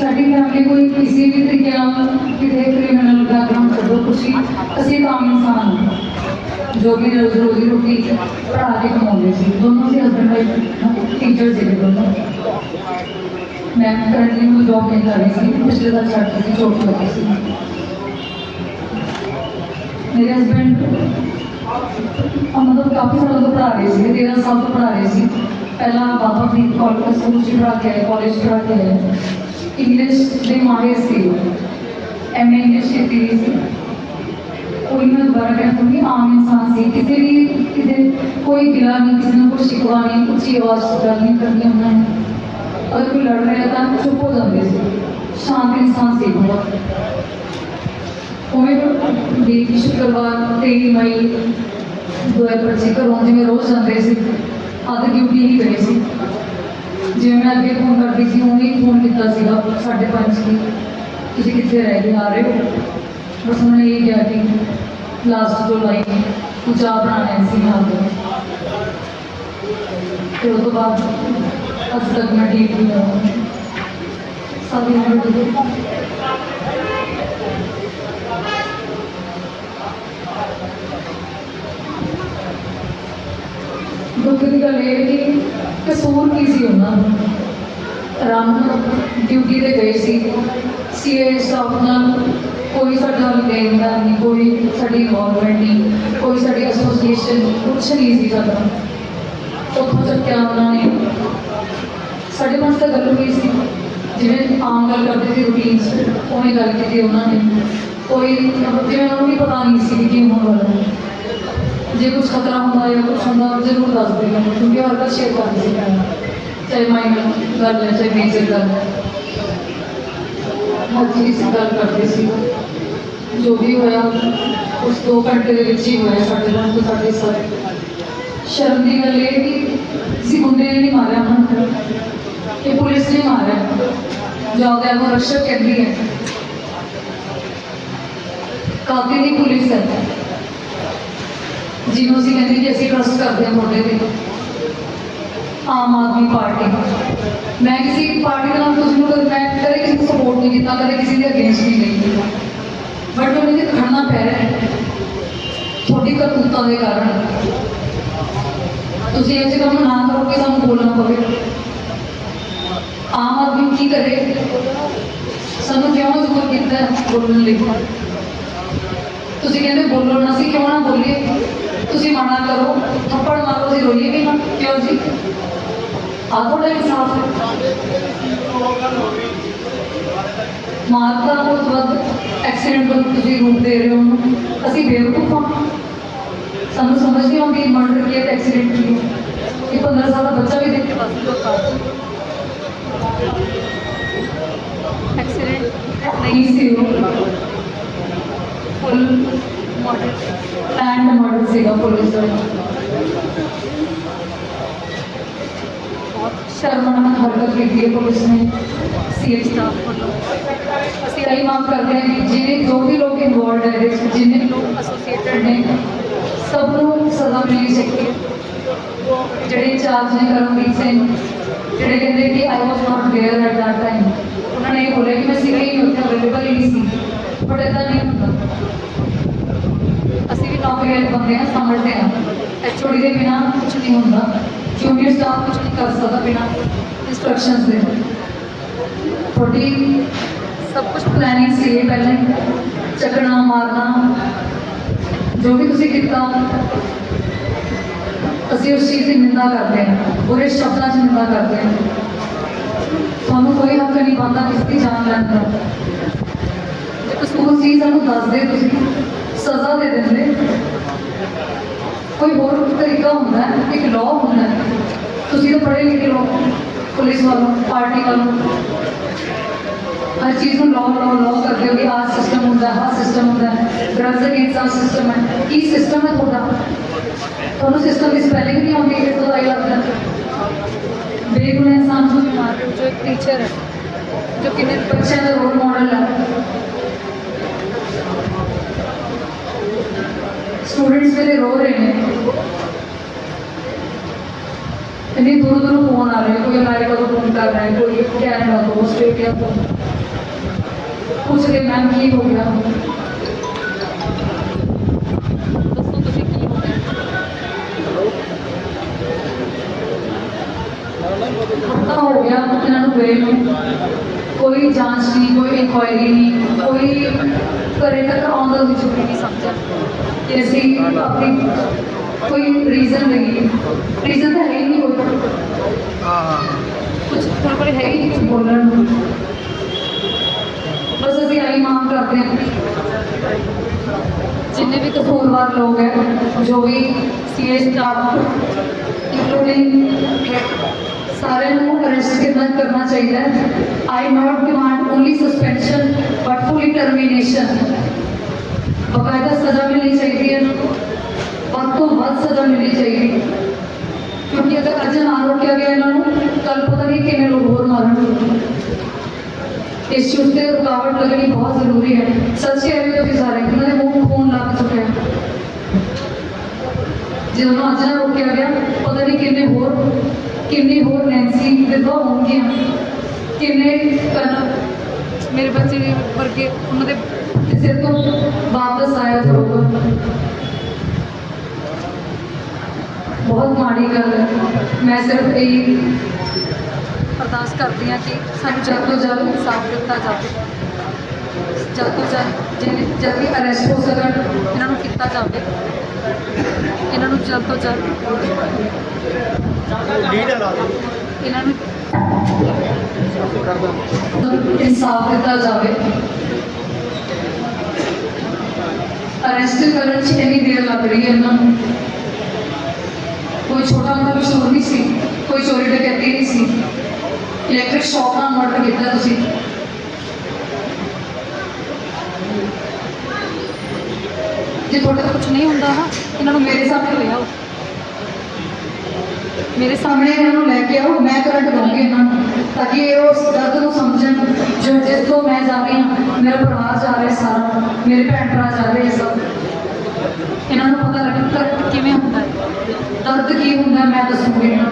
ਸਾਡੀ ਫੈਮਿਲੀ ਕੋਈ ਕਿਸੇ ਵੀ ਤਰੀਕੇ ਨਾਲ ਕਿਤੇ ਕ੍ਰਿਮੀਨਲ ਬੈਕਗ੍ਰਾਉਂਡ ਛੱਡੋ ਕੁਛ ਵੀ ਅਸੀਂ ਤਾਂ ਆਮ ਇਨਸਾਨ ਹਾਂ, ਜੋ ਵੀ ਰੋਜ਼ ਰੋਜ਼ੀ ਰੋਟੀ ਪੜਾ ਕੇ ਕਮਾਉਂਦੇ ਸੀ। ਦੋਨੋਂ ਸੀ ਹਸਬੰਡ ਵਾਈਫ ਟੀਚਰ ਸੀਗੇ ਦੋਨੋਂ। ਮੈਂ ਕਰੰਟਲੀ ਨੂੰ ਜੌਬ ਨਹੀਂ ਕਰ ਰਹੀ ਸੀ, ਪਿਛਲੇ ਸਾਲ ਛੱਡ ਕੇ ਜੌਬ ਕਰ ਰਹੀ ਸੀ। ਮੇਰੇ ਹਸਬੰਡ ਮਤਲਬ ਕਾਫੀ ਸਾਲਾਂ ਤੋਂ ਪੜਾ ਰਹੇ ਸੀ 13 ਸਾਲ ਤੋਂ ਪੜਾ ਰਹੇ ਸੀ। ਪਹਿਲਾਂ ਬਾਬਾ ਫਰੀਦ ਕਾਲਜ ਸਕੂਲ ਚ ਪੜਾ ਕੇ ਆਏ ਕਾਲਜ ਪੜਾ ਕੇ ਆਏ। ਇੰਗਲਿਸ਼ ਦੇ ਮਾਹਿਰ ਸੀ ਐਮ ਇੰਗਲਿਸ਼ ਕੀਤੀ ਹੋਈ ਸੀ ਕੋਈ ਨਾ ਦੁਬਾਰਾ ਕਹਿ ਸਕੂੰਗੀ ਆਮ ਇਨਸਾਨ ਸੀ ਕਿਸੇ ਵੀ ਕਿਤੇ ਕੋਈ ਗਿਲਾ ਨਹੀਂ ਕਿਸੇ ਨੂੰ ਕੋਈ ਸ਼ਿਕਵਾ ਨਹੀਂ ਉੱਚੀ ਆਵਾਜ਼ 'ਚ ਗੱਲ ਨਹੀਂ ਕਰਨੀ ਉਹਨਾਂ ਨੇ ਅਗਰ ਕੋਈ ਲੜ ਰਿਹਾ ਤਾਂ ਚੁੱਪ ਹੋ ਜਾਂਦੇ ਸੀ ਸ਼ਾਂਤ ਇਨਸਾਨ ਸੀ ਬਹੁਤ ਉਵੇਂ ਵੀ ਸ਼ੁੱਕਰਵਾਰ 23 ਮਈ ਦੋਏ ਬੱਚੇ ਘਰੋਂ ਜਿਵੇਂ ਰੋਜ਼ ਜਾਂਦੇ ਸੀ ਅੱਧ ਡਿਊਟੀ ਹੀ ਗਏ ਸੀ ਜਿਵੇਂ ਮੈਂ ਅੱਗੇ ਫੋਨ ਕਰਦੀ ਸੀ ਉਵੇਂ ਹੀ ਫੋਨ ਕੀਤਾ ਸੀਗਾ ਸਾਢੇ ਪੰਜ ਕੀ। ਤੁਸੀਂ ਕਿੱਥੇ ਰਹਿ ਗਏ ਆ ਰਹੇ ਹੋ ਬਸ ਉਹਨਾਂ ਨੇ ਇਹ ਕਿਹਾ ਕਿ ਲਾਸਟ ਤੋਂ ਲਾਈ ਤੂੰ ਚਾਹ ਬਣਾਉਣਾ ਹੈ ਸੀ ਨਾਲ। ਦੇ ਫਿਰ ਉਹ ਤੋਂ ਬਾਅਦ ਅੱਜ ਤੱਕ ਮੈਂ ਠੀਕ ਨਹੀਂ ਹਾਂ ਸਾਡੀ ਉਮਰ ਦੇ ਦੁੱਖ ਦੀ ਗੱਲ ਇਹ ਹੈ ਕਿ ਕਸੂਰ ਕੀ ਸੀ ਉਹਨਾਂ ਦਾ? ਆਰਾਮ ਡਿਊਟੀ ਤੇ ਗਏ ਸੀ। ਸੀਏ ਸਟਾਫ ਨਾਲ ਕੋਈ ਸਾਡਾ ਲੈਣਾ ਨਹੀਂ, ਕੋਈ ਸਾਡੀ ਇਨਵੋਲਵਮੈਂਟ ਨਹੀਂ, ਕੋਈ ਸਾਡੀ ਐਸੋਸੀਏਸ਼ਨ ਕੁਛ ਨਹੀਂ ਸੀ ਸਾਡਾ। ਉੱਥੋਂ ਚੱਕਿਆ ਉਹਨਾਂ ਨੇ। ਸਾਡੇ ਪਾਸ ਤਾਂ ਗੱਲ ਹੋਈ ਸੀ। ਜਿਵੇਂ ਆਮ ਗੱਲ ਕਰਦੇ ਸੀ ਰੂਟੀਨ 'ਚ ਉਵੇਂ ਗੱਲ ਕੀਤੀ ਉਹਨਾਂ ਨੇ। ਕੋਈ ਮਤਲਬ ਜਿਵੇਂ ਉਹਨਾਂ ਨੂੰ ਵੀ ਪਤਾ ਨਹੀਂ ਸੀ ਕਿ ਕਿਉਂ ਹੋਣ ਜੇ ਕੁਝ ਖਤਰਾ ਹੁੰਦਾ ਜਾਂ ਕੁਝ ਹੁੰਦਾ ਜ਼ਰੂਰ ਦੱਸ ਦੇਗਾ ਕਿਉਂਕਿ ਹਰ ਵਾਰ ਸ਼ੇਅਰ ਕਰਦੀ ਸੀ ਮੈਂ ਚਾਹੇ ਮਾਈਨਰ ਗੱਲ ਹੈ ਚਾਹੇ ਮੇਜਰ ਗੱਲ ਹੈ ਹਰ ਚੀਜ਼ ਗੱਲ ਕਰਦੇ ਸੀ ਜੋ ਵੀ ਹੋਇਆ ਉਸ 2 ਘੰਟੇ ਦੇ ਵਿੱਚ ਹੀ ਹੋਇਆ ਸਾਡੇ ਨਾਲ ਤੋਂ ਸਾਡੇ ਸਾਰੇ ਸ਼ਰਮ ਦੀ ਗੱਲ ਇਹ ਕਿ ਕਿਸੇ ਮੁੰਡੇ ਨੇ ਨਹੀਂ ਮਾਰਿਆ ਉਹਨਾਂ ਨੂੰ ਇਹ ਪੁਲਿਸ ਨੇ ਮਾਰਿਆ ਜਾਉਂਦਿਆਂ ਨੂੰ ਰਕਸ਼ਕ ਕਹਿੰਦੀ ਹੈ ਕਾਫੀ ਦੀ ਪੁਲਿਸ ਹੈ ਜਿਹਨੂੰ ਅਸੀਂ ਕਹਿੰਦੇ ਕਿ ਅਸੀਂ ਟਰਸਟ ਕਰਦੇ ਹਾਂ ਤੁਹਾਡੇ ਤੇ। ਆਮ ਆਦਮੀ ਪਾਰਟੀ। ਮੈਂ ਕਿਸੇ ਪਾਰਟੀ ਦੇ ਨਾਲ ਤੁਸੀਂ ਨੂੰ ਕਦੇ ਮੈਂ ਕਦੇ ਕਿਸੇ ਨੂੰ ਸਪੋਰਟ ਨਹੀਂ ਕੀਤਾ, ਕਦੇ ਕਿਸੇ ਦੇ ਅਗੇਂਸਟ ਨਹੀਂ ਗਈ। ਬਟ ਉਹਨੇ ਤੇ ਖੜਨਾ ਪੈ ਰਿਹਾ ਹੈ, ਤੁਹਾਡੀ ਕਰਤੂਤਾਂ ਦੇ ਕਾਰਨ। ਤੁਸੀਂ ਇਹ ਕੰਮ ਨਾ ਕਰੋ ਕਿ ਸਾਨੂੰ ਬੋਲਣਾ ਪਵੇ। ਆਮ ਆਦਮੀ ਕੀ ਕਰੇ? ਸਾਨੂੰ ਕਿਉਂ ਮਜਬੂਰ ਕੀਤਾ ਬੋਲਣ ਲਈ? ਤੁਸੀਂ ਕਹਿੰਦੇ ਬੋਲੋ ਨਾ ਸੀ ਕਿਉਂ ਨਾ ਬੋਲੀਏ? ਤੁਸੀਂ ਮਨਾ ਕਰੋ ਥੱਪੜ ਮਾਰੋ ਜੀ ਰੋਈਏ ਵੀ ਨਾ ਕਿਉਂ ਜੀ? ਆ ਤੁਹਾਡਾ ਇਨਸਾਫ ਹੈ। ਮਾਰਦਾ ਉਸ ਵਕਤ ਐਕਸੀਡੈਂਟ ਤੋਂ ਤੁਸੀਂ ਰੂਪ ਦੇ ਰਹੇ ਹੋ। ਅਸੀਂ ਬੇਵਕੂਫ ਹਾਂ। ਸਾਨੂੰ ਸਮਝ ਨਹੀਂ ਆਉਂਦੀ ਮਰਡਰ ਕੀ ਹੈ ਐਕਸੀਡੈਂਟ ਕੀ ਹੈ। ਇਹ 15 ਸਾਲ ਦਾ ਬੱਚਾ ਵੀ ਦੇਖ। ਕੇ ਬਸ ਲੋਕਾਂ ਐਕਸੀਡੈਂਟ ਨਹੀਂ ਸੀ ਉਹ? ਫੁੱਲ ਮਾਡਲ ਪਲਾਨ ਮਾਡਲ ਸੀਗਾ ਪੁਲਿਸ ਦਾ ਬਹੁਤ ਸ਼ਰਮਨਾਕ ਹਰਕਤ ਕੀਤੀ ਹੈ ਪੁਲਿਸ ਨੇ ਸੀਐਮ ਸਟਾਫ ਵੱਲੋਂ ਅਸੀਂ ਇਹੀ ਮੰਗ ਕਰਦੇ ਹਾਂ ਕਿ ਜਿਹੜੇ ਜੋ ਵੀ ਲੋਕ ਇਨਵੋਲਡ ਹੈ ਇਹਦੇ ਵਿੱਚ ਜਿੰਨੇ ਵੀ ਲੋਕ ਲੋਕ ਐਸੋਸੀਏਟਡ ਨੇ ਸਭ ਨੂੰ ਸਜ਼ਾ ਮਿਲਣੀ ਚਾਹੀਦੀ ਹੈ ਜਿਹੜੇ ਚਾਰਜ ਨੇ ਕਰਮਜੀਤ ਸਿੰਘ ਜਿਹੜੇ ਕਹਿੰਦੇ ਕਿ I was not there at that time ਉਹਨਾਂ ਨੇ ਇਹ ਬੋਲਿਆ ਕਿ ਮੈਂ ਸੀਗਾ ਹੀ ਨਹੀਂ ਉੱਥੇ ਅਵੇਲੇਬਲ ਹੀ ਨਹੀਂ ਸੀ ਬਟ ਇਦਾਂ ਨਹੀਂ ਹੁੰਦਾ ਅਸੀਂ ਵੀ ਨੌਕਰੀ ਵਾਲੇ ਬੰਦੇ ਹਾਂ ਸਮਝਦੇ ਹਾਂ ਐਚਓਡੀ ਦੇ ਬਿਨਾ ਕੁਝ ਨਹੀਂ ਹੁੰਦਾ ਜੂਨੀਅਰ ਸਟਾਫ ਕੁਝ ਨਹੀਂ ਕਰ ਸਕਦਾ ਬਿਨਾ ਇਨਸਟਰਕਸ਼ਨਸ ਦੇ ਤੁਹਾਡੀ ਸਭ ਕੁਝ ਪਲੈਨਿੰਗ ਸੀ ਇਹ ਪਹਿਲਾਂ ਹੀ ਚੱਕਣਾ ਮਾਰਨਾ ਜੋ ਵੀ ਤੁਸੀਂ ਕੀਤਾ ਅਸੀਂ ਉਸ ਚੀਜ਼ ਦੀ ਨਿੰਦਾ ਕਰਦੇ ਹਾਂ ਬੁਰੇ ਸ਼ਬਦਾਂ 'ਚ ਨਿੰਦਾ ਕਰਦੇ ਹਾਂ ਤੁਹਾਨੂੰ ਕੋਈ ਹੱਕ ਨਹੀਂ ਬਣਦਾ ਕਿਸ ਦੀ ਜਾਨ ਲੈਣ ਦਾ ਜੇ ਕਸੂਰ ਸੀ ਸਾਨੂੰ ਦੱਸ ਦੇ ਤੁਸੀਂ ਸਜ਼ਾ ਦੇ ਦਿੰਦੇ ਕੋਈ ਹੋਰ ਤਰੀਕਾ ਹੁੰਦਾ ਹੈ ਇੱਕ ਲਾਅ ਹੁੰਦਾ ਹੈ ਤੁਸੀਂ ਤਾਂ ਪੜ੍ਹੇ ਲਿਖੇ ਲੋਕ ਪੁਲਿਸ ਵੱਲੋਂ ਪਾਰਟੀ ਵੱਲੋਂ ਹਰ ਚੀਜ਼ ਨੂੰ ਲਾਅ ਲਾਅ ਲਾਅ ਕਰਦੇ ਹੋ ਕਿ ਆਹ ਸਿਸਟਮ ਹੁੰਦਾ ਆਹ ਸਿਸਟਮ ਹੁੰਦਾ ਡਰੱਗਸ ਅਗੇਂਸਟ ਆਹ ਸਿਸਟਮ ਹੈ ਕੀ ਸਿਸਟਮ ਹੈ ਤੁਹਾਡਾ ਤੁਹਾਨੂੰ ਸਿਸਟਮ ਦੀ ਸਪੈਲਿੰਗ ਨਹੀਂ ਆਉਂਦੀ ਕਿ ਤੋਂ ਆਈ ਲੱਗਦਾ ਬੇਗੁਨਾਹ ਇਨਸਾਨ ਨੂੰ हमारे जो एक टीचर है जो कि निर्भर ਬੱਚਿਆਂ ਦਾ ਰੋਲ ਮਾਡਲ ਸਟੂਡੈਂਟਸ ਮੇਰੇ ਰੋ ਰਹੇ ਨੇ। ਇੰਨੀ ਦੂਰ ਦੂਰ ਫੋਨ ਆ ਰਹੇ ਕੋਈ ਅਮਰੀਕਾ ਤੋਂ ਫੋਨ ਕਰ ਰਿਹਾ ਕੋਈ ਕੈਨੇਡਾ ਤੋਂ ਆਸਟ੍ਰੇਲੀਆ ਤੋਂ ਪੁੱਛ ਕੇ ਮੈਮ ਕੀ ਹੋ ਗਿਆ? ਦੱਸੋ ਤੁਸੀਂ ਕੀ ਹੋ ਗਿਆ? ਹਫਤਾ ਹੋ ਗਿਆ ਇਹਨਾਂ ਨੂੰ ਗਏ ਨੂੰ। ਕੋਈ ਜਾਂਚ ਨਹੀਂ ਕੋਈ ਇਨਕੁਆਇਰੀ ਨਹੀਂ ਕੋਈ ਘਰੇ ਤੱਕ ਆਉਂਦਾ ਵੀ ਜ਼ਰੂਰੀ ਨਹੀਂ। ਸਮਝਿਆ। जैसे अपनी कोई रीज़न नहीं रीज़न तो है ही नहीं होता हाँ, हाँ। कुछ प्रॉपर है ही कुछ बोलना। बस अभी आई मांग करते हैं। जितने भी कसूरवार लोग हैं जो भी सी एस स्टाफ इंक्लूडिंग सारे लोगों को अरेस्ट करना करना चाहिए। I not demand only suspension but fully termination ਸਜ਼ਾ ਮਿਲਣੀ ਚਾਹੀਦੀ ਹੈ ਵੱਧ ਤੋਂ ਵੱਧ ਸਜ਼ਾ ਮਿਲਣੀ ਚਾਹੀਦੀ ਕਿਉਂਕਿ ਅਗਰ ਅੱਜ ਨਾ ਰੋਕਿਆ ਗਿਆ ਇਹਨਾਂ ਨੂੰ ਕੱਲ ਪਤਾ ਨਹੀਂ ਕਿੰਨੇ ਲੋਕ ਹੋਰ ਮਾਰਨਗੇ ਇਸ ਚੀਜ਼ ਤੇ ਰੁਕਾਵਟ ਲੱਗਣੀ ਬਹੁਤ ਜ਼ਰੂਰੀ ਹੈ ਸੱਚ ਕਹਿ ਰਹੇ ਹੋ ਤੁਸੀਂ ਸਾਰੇ ਇਹਨਾਂ ਦੇ ਮੂੰਹ ਨੂੰ ਖੂਨ ਲੱਗ ਚੁੱਕਿਆ ਹੈ ਜੇ ਉਹਨੂੰ ਅੱਜ ਨਾ ਰੋਕਿਆ ਗਿਆ ਪਤਾ ਨਹੀਂ ਕਿੰਨੇ ਹੋਰ ਕਿੰਨੇ ਹੋਰ ਨੈਂਸੀ ਵਿਧਵਾ ਹੋਣਗੀਆਂ ਕਿੰਨੇ ਕਨ मेरे बच्चे वर्गे उन्होंने ਸਿਰ ਤੋਂ ਵਾਪਸ ਆਇਆ ਜਾਊਗਾ ਬਹੁਤ ਮਾੜੀ ਗੱਲ ਹੈ। ਮੈਂ ਸਿਰਫ ਇਹ ਅਰਦਾਸ ਕਰਦੀ ਹਾਂ ਕਿ ਸਾਨੂੰ ਜਲਦ ਤੋਂ ਜਲਦ ਇਨਸਾਫ ਦਿੱਤਾ ਜਾਵੇ। ਜਲਦ ਤੋਂ ਜਲਦ ਜਿਹਨੇ ਜਲਦੀ ਅਰੈਸਟ ਹੋ ਸਕਣ ਇਹਨਾਂ ਨੂੰ ਕੀਤਾ ਜਾਵੇ। ਇਹਨਾਂ ਨੂੰ ਜਲਦ ਤੋਂ ਜਲਦ ਇਹਨਾਂ ਨੂੰ ਇਨਸਾਫ ਦਿੱਤਾ ਜਾਵੇ। ਅਰੈਸਟ ਕਰਨ ਚ ਇੰਨੀ ਦੇਰ ਲੱਗ ਰਹੀ ਹੈ ਇਹਨਾਂ ਨੂੰ। ਕੋਈ ਛੋਟਾ ਮੋਟਾ ਕਸੂਰ ਨਹੀਂ ਸੀ, ਕੋਈ ਚੋਰੀ ਡਕੈਤੀ ਨਹੀਂ ਸੀ। ਇਲੈਕਟ੍ਰਿਕ ਸ਼ੌਕ ਨਾਲ ਮਰਡਰ ਕੀਤਾ ਤੁਸੀਂ। ਜੇ ਤੁਹਾਡੇ ਤੋਂ ਕੁਝ ਨਹੀਂ ਹੁੰਦਾ ਨਾ, ਇਹਨਾਂ ਨੂੰ ਮੇਰੇ ਸਾਹਮਣੇ ਲੈ ਆਓ। ਮੇਰੇ ਸਾਹਮਣੇ ਇਹਨਾਂ ਨੂੰ ਲੈ ਕੇ ਆਓ, ਮੈਂ ਕਰੰਟ ਦਊਂਗੀ ਇਹਨਾਂ ਨੂੰ, ਤਾਂ ਕਿ ਇਹ ਉਸ ਦਰਦ ਨੂੰ ਸਮਝਣ ਜੋ ਜਿਸ ਤੋਂ ਮੈਂ ਜਾ ਰਹੀ ਹਾਂ, ਮੇਰਾ ਪਰਿਵਾਰ ਜਾ ਰਿਹਾ ਸਾਰਾ ਮੇਰੇ ਭੈਣ ਭਰਾ ਜਾ ਰਹੇ ਸਭ ਇਹਨਾਂ ਨੂੰ ਪਤਾ ਲੱਗੇ ਕਰੰਟ ਕਿਵੇਂ ਹੁੰਦਾ ਹੈ ਦਰਦ ਕੀ ਹੁੰਦਾ ਮੈਂ ਦੱਸੂਗੀ ਇਹਨਾਂ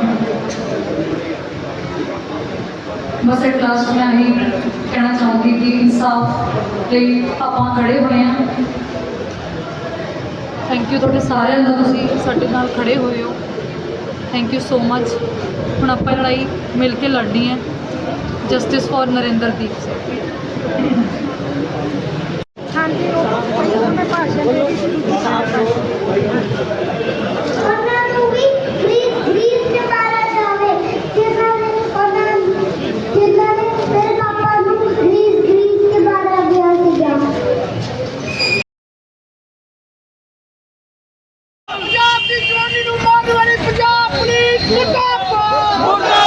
ਬਸ ਇੱਕ ਕਲਾਸ ਮੈਂ ਹੀ ਕਹਿਣਾ ਚਾਹੂੰਗੀ ਕਿ ਇਨਸਾਫ ਲਈ ਆਪਾਂ ਖੜੇ ਹੋਏ ਹਾਂ। ਥੈਂਕ ਯੂ ਤੁਹਾਡੇ ਸਾਰਿਆਂ ਦਾ, ਤੁਸੀਂ ਸਾਡੇ ਨਾਲ ਖੜੇ ਹੋਏ ਹੋ। ਥੈਂਕ ਯੂ ਸੋ ਮੱਚ ਹੁਣ ਆਪਾਂ ਲੜਾਈ ਮਿਲ ਕੇ ਲੜਨੀ ਹੈ। Justice for Narinderdeep Singh. ਹਾਂਜੀ, ਉਹ ਮੈਂ ਭਾਸ਼ਣ ਦੇ ਵਿੱਚ Mudar,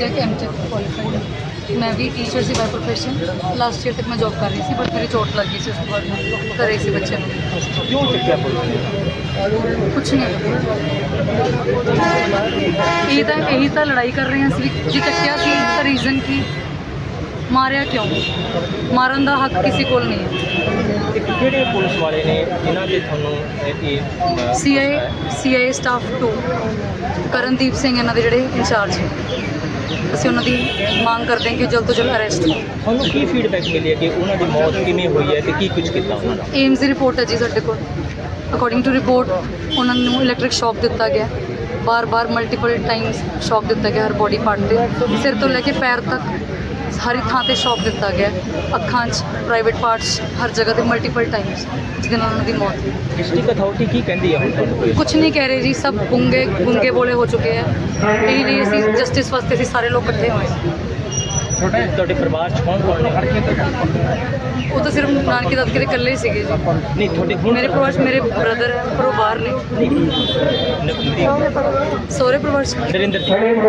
ਮੁਰਦਾਬਾਦ ਭਗਵੰਤ ਬੁੱਝੜ ਮੁਰਦਾਬਾਦ ਮੁਰਦਾਬਾਦ ਮੈਂ ਬੀਟੈਕ ਐਮਟੈਕ ਕੁਆਲੀਫਾਈਡ ਮੈਂ ਵੀ ਟੀਚਰ ਸੀ ਬਾਈ ਪ੍ਰੋਫੈਸ਼ਨ ਲਾਸਟ ਈਅਰ ਤੱਕ ਮੈਂ ਜੌਬ ਕਰ ਰਹੀ ਸੀ ਬਟ ਮੇਰੀ ਚੋਟ ਲੱਗ ਗਈ ਸੀ ਉਸ ਤੋਂ ਬਾਅਦ। ਮੈਂ ਘਰੇ ਸੀ ਬੱਚੇ ਨੂੰ। ਕਿਉਂ ਚੱਕਿਆ ਕੁਛ ਨਹੀਂ ਇਹ ਤਾਂ ਇਹੀ ਤਾਂ ਲੜਾਈ ਕਰ ਰਹੇ ਹਾਂ ਸੀ। ਜੇ ਚੱਕਿਆ ਸੀ ਤਾਂ ਰੀਜ਼ਨ ਕੀ? ਮਾਰਿਆ ਕਿਉਂ? ਮਾਰਨ ਦਾ ਹੱਕ ਕਿਸੇ ਕੋਲ ਨਹੀਂ ਹੈ। ਇੱਕ ਕਿਹੜੇ ਪੁਲਿਸ ਵਾਲੇ ਨੇ ਜਿਨ੍ਹਾਂ ਤੇ ਤੁਹਾਨੂੰ CIA CIA staff 2 Karandeep Singh ਇਹਨਾਂ ਦੇ ਜਿਹੜੇ ਇੰਚਾਰਜ ਹੈ ਅਸੀਂ ਉਹਨਾਂ ਦੀ ਮੰਗ ਕਰਦੇ ਹਾਂ ਕਿ ਜਲਦ ਤੋਂ ਜਲਦ ਅਰੈਸਟ ਹੋ ਤੁਹਾਨੂੰ ਕੀ ਫੀਡਬੈਕ ਮਿਲੀ ਹੈ ਕਿ ਉਹਨਾਂ ਦੀ ਮੌਤ ਕਿਵੇਂ ਹੋਈ ਹੈ ਤੇ ਕੀ ਕੁਝ ਕੀਤਾ ਉਹਨਾਂ ਦਾ ਏਮਸ ਦੀ ਰਿਪੋਰਟ ਹੈ ਜੀ ਸਾਡੇ ਕੋਲ। ਅਕੋਰਡਿੰਗ ਟੂ ਰਿਪੋਰਟ ਉਹਨਾਂ ਨੂੰ ਇਲੈਕਟ੍ਰਿਕ ਸ਼ੌਕ ਦਿੱਤਾ ਗਿਆ। ਬਾਰ-ਬਾਰ ਮਲਟੀਪਲ ਟਾਈਮਸ ਸ਼ੌਕ ਦਿੱਤਾ ਗਿਆ ਹਰ ਬੋਡੀ ਪਾਰਟ ਤੇ। ਸਿਰ ਤੋਂ ਲੈ ਕੇ ਪੈਰ ਤੱਕ ਸਾਰੀ ਥਾਂ ਤੇ ਸ਼ੌਕ ਦਿੱਤਾ ਗਿਆ ਅੱਖਾਂ 'ਚ ਪ੍ਰਾਈਵੇਟ ਪਾਰਟਸ ਹਰ ਜਗ੍ਹਾ ਤੇ ਮਲਟੀਪਲ ਟਾਈਮਸ ਜਿਹਦੇ ਨਾਲ ਉਹਨਾਂ ਦੀ ਮੌਤ ਹੋਈ। ਡਿਸਟ੍ਰਿਕਟ ਅਥਾਰਟੀ ਕੀ ਕਹਿੰਦੀ ਹੈ ਹੁਣ ਕੁਝ ਨਹੀਂ ਕਹਿ ਰਹੇ ਜੀ ਸਭ ਗੁੰਗੇ ਗੁੰਗੇ ਬੋਲੇ ਹੋ ਚੁੱਕੇ ਆ। ਇਹੀ ਲਈ ਅਸੀਂ ਜਸਟਿਸ ਵਾਸਤੇ ਅਸੀਂ ਸਾਰੇ ਲੋਕ ਇਕੱਠੇ ਹੋਏ। ਤੁਹਾਡੇ ਤੁਹਾਡੇ ਪਰਿਵਾਰ ਚ ਕੌਣ ਕੌਣ ਨੇ? ਉਹ ਤਾਂ ਸਿਰਫ ਨਾਨਕੇ ਦਾਦਕੇ ਦੇ ਇਕੱਲੇ ਹੀ ਸੀਗੇ ਜੀ। ਨਹੀਂ ਤੁਹਾਡੇ ਹੁਣ ਮੇਰੇ ਪਰਿਵਾਰ 'ਚ ਮੇਰੇ ਬ੍ਰਦਰ ਹੈ ਪਰ ਉਹ ਬਾਹਰ ਨੇ। ਸਹੁਰੇ ਪਰਿਵਾਰ 'ਚ Narendra Singh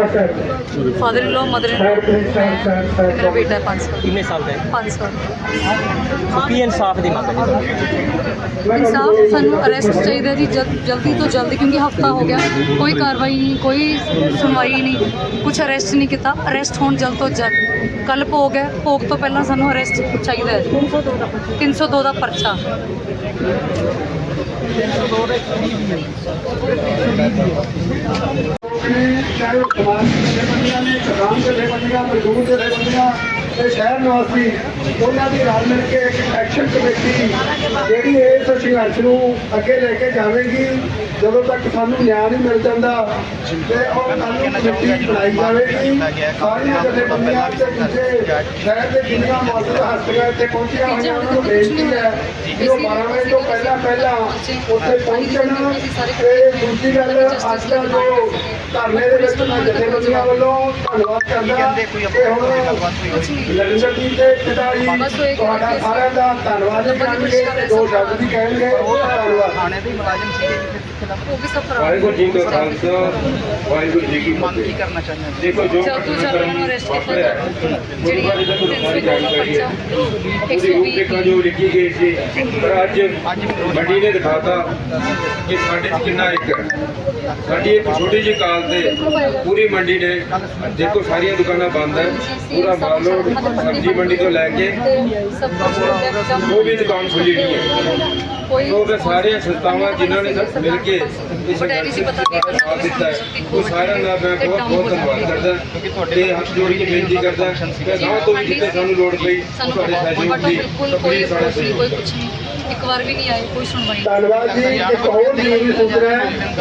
father in law mother in ਮੇਰਾ ਬੇਟਾ ਹੈ 5 ਸਾਲ। ਕਿੰਨੇ ਸਾਲ ਦਾ ਹੈ? 5 ਸਾਲ। ਸੋ ਕੀ ਇਨਸਾਫ ਦੀ ਮੰਗ ਹੈ? ਜੀ ਤੁਹਾਡੀ? ਇਨਸਾਫ ਸਾਨੂੰ ਅਰੈਸਟ ਚਾਹੀਦਾ ਜੀ ਜਲ- ਜਲਦੀ ਤੋਂ ਜਲਦੀ ਕਿਉਂਕਿ ਹਫਤਾ ਹੋ ਗਿਆ। ਕੋਈ ਕਾਰਵਾਈ ਨਹੀਂ ਕੋਈ ਸੁਣਵਾਈ ਨਹੀਂ। ਕੁਝ ਅਰੈਸਟ ਨਹੀਂ ਕੀਤਾ। ਅਰੈਸਟ ਹੋਣ ਜਲਦ ਤੋਂ ਜਲਦ। ਕੱਲ ਭੋਗ ਹੈ, ਭੋਗ ਤੋਂ ਪਹਿਲਾਂ ਸਾਨੂੰ ਅਰੈਸਟ ਚਾਹੀਦਾ ਹੈ। 302 ਦਾ ਪਰਚਾ ਨੇ ਚਾਹੇ ਉਹ ਸਮਾਜ ਦੇ ਜਥੇਬੰਦੀਆਂ ਨੇ ਕਿਸਾਨ ਦੇ ਜਥੇਬੰਦੀਆਂ ਮਜ਼ਦੂਰ ਦੇ ਜਥੇਬੰਦੀਆਂ ਤੇ ਸ਼ਹਿਰ ਨਿਵਾਸੀ ਉਹਨਾਂ ਦੀ ਰਲ ਮਿਲ ਕੇ ਇੱਕ ਐਕਸ਼ਨ ਕਮੇਟੀ ਜਿਹੜੀ ਇਸ ਸੰਘਰਸ਼ ਨੂੰ ਅੱਗੇ ਲੈ ਕੇ ਜਾਵੇਗੀ ਜਦੋਂ ਤੱਕ ਸਾਨੂੰ ਨਿਆਂ ਨਹੀਂ ਮਿਲ ਜਾਂਦਾ ਤੇ ਉਹ ਕਾਨੂੰਨ ਕਮੇਟੀ ਬਣਾਈ ਜਾਵੇਗੀ। ਸਾਰੀਆਂ ਜਥੇਬੰਦੀਆਂ ਤੇ ਦੂਜੇ ਸ਼ਹਿਰ ਦੇ ਜਿੰਨੀਆਂ ਮੌਜੂਦ ਹਸਤੀਆਂ ਇੱਥੇ ਪਹੁੰਚੀਆਂ ਹੋਈਆਂ ਉਹਨਾਂ ਨੂੰ ਬੇਨਤੀ ਹੈ ਕਿ ਉਹ 12 ਵਜੇ ਤੋਂ ਪਹਿਲਾਂ ਪਹਿਲਾਂ ਉੱਥੇ ਪਹੁੰਚਣ। ਤੇ ਦੂਜੀ ਗੱਲ ਅੱਜ ਦਾ ਜੋ ਧਰਨੇ ਦੇ ਵਿੱਚ ਮੈਂ ਜਥੇਬੰਦੀਆਂ ਵੱਲੋਂ ਧੰਨਵਾਦ ਕਰਦਾ ਤੇ ਹੁਣ ਲਰਿੰਦਰ ਜੀ। ਦੇ ਪਿਤਾ ਜੀ ਤੁਹਾਡਾ ਸਾਰਿਆਂ ਦਾ ਧੰਨਵਾਦ ਵੀ ਕਰਨਗੇ ਤੇ ਦੋ ਸ਼ਬਦ ਵੀ ਕਹਿਣਗੇ। ਧੰਨਵਾਦ ਉਹ ਵੀ ਸਫਰ ਵਾਹਿਗੁਰੂ ਜੀ ਕਾ ਖਾਲਸਾ ਵਾਹਿਗੁਰੂ ਜੀ ਕੀ ਫਤਿਹ। ਕਰਨਾ ਚਾਹੁੰਦੇ ਹੋ। ਦੇਖੋ ਜੋ ਜਲਦ ਤੋਂ ਉਹਨਾਂ ਨੂੰ ਅਰੈਸਟ ਕੀਤਾ ਜਾਵੇ ਜਿਹੜੀ ਗੁਰਬਾਣੀ ਦਾ ਤੁਹਾਨੂੰ ਸਾਰੀ 302 ਦਾ ਜਾਣਕਾਰੀ ਹੈ। ਪਰਚਾ ਉਹਦੀ ਰੂਪਰੇਖਾ ਜੋ ਲਿਖੀ ਗਈ ਸੀ ਪਰ ਅੱਜ ਮੰਡੀ ਨੇ ਦਿਖਾਤਾ ਕਿ ਸਾਡੇ 'ਚ ਕਿੰਨਾ ਇੱਕ ਸਾਡੀ ਇੱਕ ਛੋਟੀ ਜਿਹੀ ਕਾਲ ਤੇ ਪੂਰੀ ਮੰਡੀ ਨੇ ਦੇਖੋ ਸਾਰੀਆਂ ਦੁਕਾਨਾਂ ਬੰਦ ਹੈ। ਪੂਰਾ ਮਾਲ ਸਬਜ਼ੀ ਮੰਡੀ ਤੋਂ ਲੈ ਕੇ ਸਭ ਉਹ ਵੀ ਦੁਕਾਨ ਖੁੱਲੀ ਨਹੀਂ ਹੈ। ਕੋਈ ਉਹ ਸਾਰੀਆਂ ਸੰਸਥਾਵਾਂ ਜਿਨ੍ਹਾਂ ਨੇ ਮਿਲ ਕੇ ਇਸ ਸੰਘਰਸ਼ ਦਾ ਸਾਥ ਦਿੱਤਾ ਹੈ। ਉਹ ਸਾਰਿਆਂ ਦਾ ਮੈਂ ਬਹੁਤ ਬਹੁਤ ਧੰਨਵਾਦ ਕਰਦਾ ਤੇ ਹੱਥ ਜੋੜ ਕੇ ਬੇਨਤੀ ਕਰਦਾ ਕਿ ਗਾਂ ਤੋਂ ਵੀ ਜਿੱਥੇ ਸਾਨੂੰ ਲੋੜ ਪਈ ਤੁਹਾਡੇ ਸਹਿਯੋਗ ਦੀ ਕੋਈ ਕੋਈ ਸਹਿਯੋਗ ਕੁਝ ਨਹੀਂ ਇੱਕ ਵਾਰ ਵੀ ਨਹੀਂ ਆਏ ਕੋਈ ਸੁਣਵਾਈ ਨਹੀਂ। ਧੰਨਵਾਦ ਜੀ ਇੱਕ ਹੋਰ ਜ਼ਰੂਰੀ ਸੂਚਨਾ ਹੈ।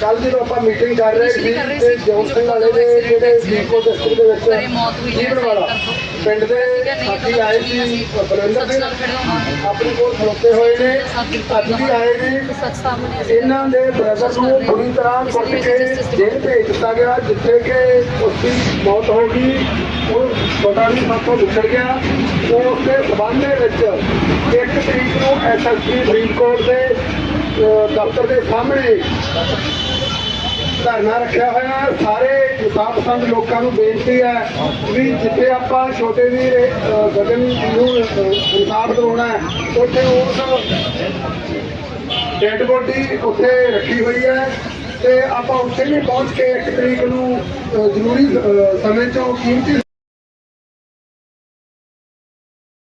ਕੱਲ ਜਦੋਂ ਆਪਾਂ ਮੀਟਿੰਗ ਕਰ ਰਹੇ ਸੀ ਤੇ ਜੋਤ ਸਿੰਘ ਵਾਲੇ ਦੇ ਜਿਹੜੇ ਜੀਕੋ ਦਸਤਰ ਦੇ ਵਿੱਚ ਘਰੇ ਮੌਤ ਹੋਈ ਹੈ, ਜੀਵਨ ਵਾਲਾ ਪਿੰਡ ਦੇ ਸਾਥੀ ਆਏ ਸੀ ਬਲਵਿੰਦਰ ਸੱਚ ਸਿੰਘ ਨਾਲ ਖੜੇ ਹੋਣਾ ਆਪਣੇ ਕੋਲ ਖਲੋਤੇ ਹੋਏ ਨੇ ਅੱਜ ਵੀ ਆਏ ਨੇ। ਸੱਚ ਸਾਹਮਣੇ ਅਸੀਂ ਇਹਨਾਂ ਦੇ ਬ੍ਰਦਰ ਨੂੰ ਬੁਰੀ ਤਰ੍ਹਾਂ ਕੁੱਟ ਕੇ ਜੇਲ੍ਹ ਭੇਜ ਦਿੱਤਾ ਗਿਆ ਜਿੱਥੇ ਕਿ ਉਸ ਦੀ ਮੌਤ ਹੋ ਗਈ। ਉਹ ਪਤਾ ਨਹੀਂ ਸਾਥੋਂ ਵਿਛੜ ਗਿਆ। ਉਸ ਦੇ ਸਬੰਧ ਦੇ ਵਿੱਚ ਇੱਕ ਤਰੀਕ ਨੂੰ ਐਸਐਸਪੀ ਫਰੀਦਕੋਟ ਦੇ ਦਫ਼ਤਰ ਦੇ ਸਾਹਮਣੇ ਧਰਨਾ ਰੱਖਿਆ ਹੋਇਆ। ਸਾਰੇ ਇਨਸਾਫ ਪਸੰਦ ਲੋਕਾਂ ਨੂੰ ਬੇਨਤੀ ਹੈ ਵੀ ਜਿੱਥੇ ਆਪਾਂ ਛੋਟੇ ਵੀਰ ਗਗਨ ਨੂੰ ਇਨਸਾਫ ਦਿਵਾਉਣਾ ਹੈ, ਉੱਥੇ ਉਸ ਡੈਡ ਬੋਡੀ ਉੱਥੇ ਰੱਖੀ ਹੋਈ ਹੈ ਤੇ ਆਪਾਂ ਉੱਥੇ ਵੀ ਪਹੁੰਚ ਕੇ ਇੱਕ ਤਰੀਕ ਨੂੰ ਜ਼ਰੂਰੀ ਸਮੇਂ ਚੋਂ ਕੀਮਤੀ